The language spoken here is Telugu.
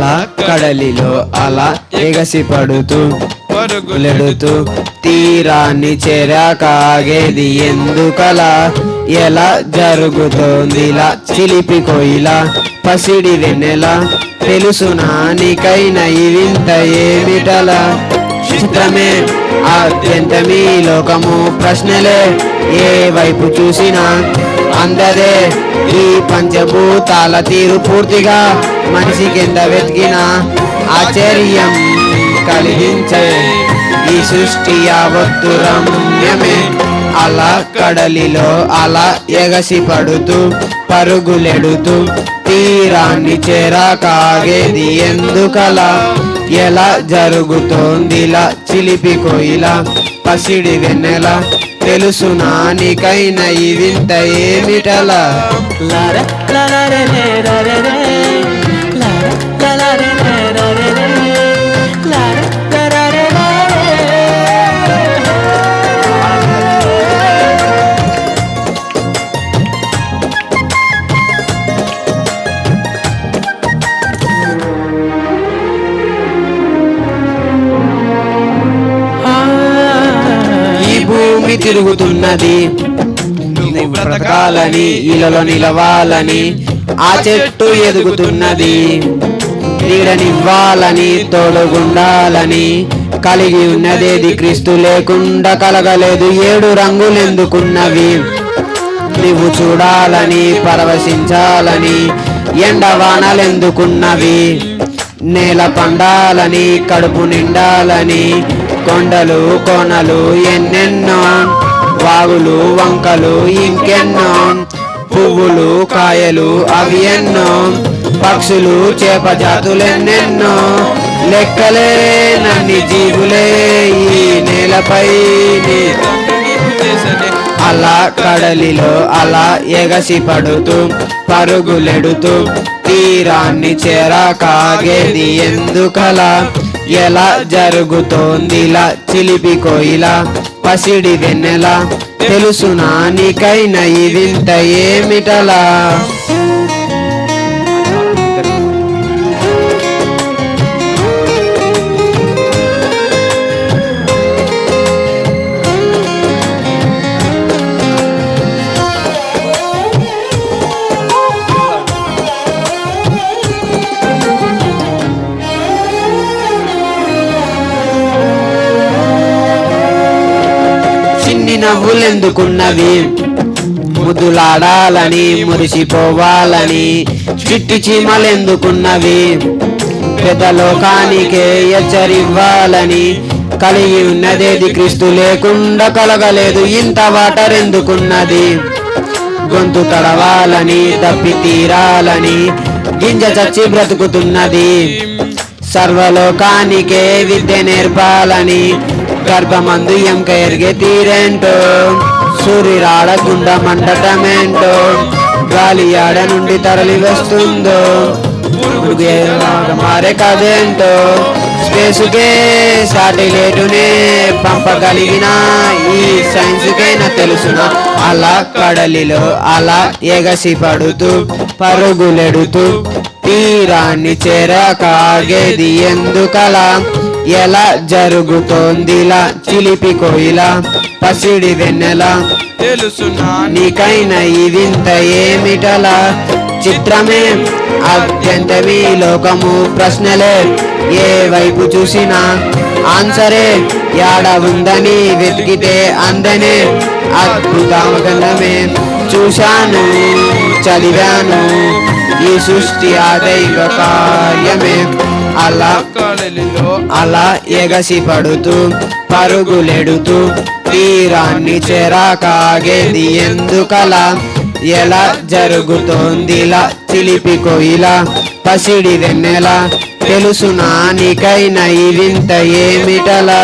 కడలిలో అలా ఎగసి పడుతూ పరుగులెడుతూ తీరాన్ని చెరాకాగేది ఎందుకలా? ఎలా జరుగుతోందిలా చిలిపి కోయిలా? పసిడి వెన్నెలా? తెలుసునా నీకైనా ఇవింత ఏమిటలా? చిత్రమే అత్యంతమీ లోకము ప్రశ్నలే. ఏ వైపు చూసినా అందదే. ఈ పంచభూతాల తీరు పూర్తిగా మనిషి కింద వెతికిన ఆశ్చర్యం కలిగించే. ఈ సృష్టి యావత్తు రమ్యమే. అలా కడలిలో అలా ఎగసి పడుతూ పరుగులెడుతూ తీరాన్ని చేరాకాగేది ఎందుకలా? ఎలా జరుగుతోందిలా చిలిపి కోయిలా పసిడి వెన్నెల తెలుసునా నీకైనా ఇవింత ఏమిటలా? తిరుగుతున్నది. నువ్వు బ్రతకాలని ఇలలో నిలవాలని ఆ చెట్టు ఎదుగుతున్నది. నీడనివ్వాలని తోడుగుండాలని కలిగి ఉన్నదేది క్రీస్తు లేకుండా కలగలేదు ఏడు రంగులెందుకున్నవి. నువ్వు చూడాలని పరవశించాలని ఎండవానలెందుకున్నవి నేల పండాలని కడుపు నిండాలని కొండలు కోనలు ఎన్నెన్నో వాగులు వంకలు ఇంకెన్నో పువ్వులు కాయలు అవి ఎన్నో పక్షులు చేప జాతులెన్నెన్నో లెక్కలేనన్ని జీవులే ఈ నేలపై అలా కడలిలో అలా ఎగసి పడుతూ పరుగులెడుతూ తీరాన్ని చేరాకాగేది ఎందుకలా? ఎలా జరుగుతోందిలా? చిలిపి కోయిలా పసిడి వెన్నెల? తెలుసునా నీకైనా ఇదింత ఏమిటలా? చిన్ని నవ్వులెందుకున్నవి? ముద్దులాడాలని మురిసిపోవాలని చిట్టి చీమలెందుకున్నవి? పెద్ద లోకానికే హెచ్చరివ్వాలని కలిగి ఉన్నదేది క్రీస్తు లేకుండా కలగలేదు ఇంత వాటర్ ఎందుకున్నది గొంతు తడవాలని తప్పి తీరాలని గింజ చచ్చి బ్రతుకుతున్నది? సర్వలోకానికే విద్య నేర్పాలని గర్భమందు ఎంక ఎరిగే తీరేంటో సూర్యురాడకుండా మండటమేంటో గాలి ఆడ నుండి తరలి వస్తుందో మారే కదేంటో స్పేసుకే సాటిలేటునే పంపగలిగిన ఈ సైన్స్కైనా తెలుసున? అలా కడలిలో అలా ఎగసి పడుతూ పరుగులెడుతూ తీరాన్ని చేరకాగేది ఎందుకలా? ఎలా జరుగుతోందిలా? చిలిపి కోయిలా పసిడి వెన్నెల? తెలుసునా నీకైనా ఇవింత ఏమిటలా? చిత్రమే అత్యంతమీ లోకము ప్రశ్నలే. ఏ వైపు చూసినా ఆన్సరే యాడ ఉందని వెతికితే అందనే. అద్భుతమగండమే చూశాను చదివాను. ఈ సృష్టి ఆదైవ కార్యమే. అలా అలా ఎగసి పడుతూ పరుగులెడుతూ తీరాన్ని చెరాకాగేది ఎందుకలా? ఎలా జరుగుతోందిలా చిలిపి కొయిలా? పసిడి తెలుసు నానికైన ఈ వింత ఏమిటలా?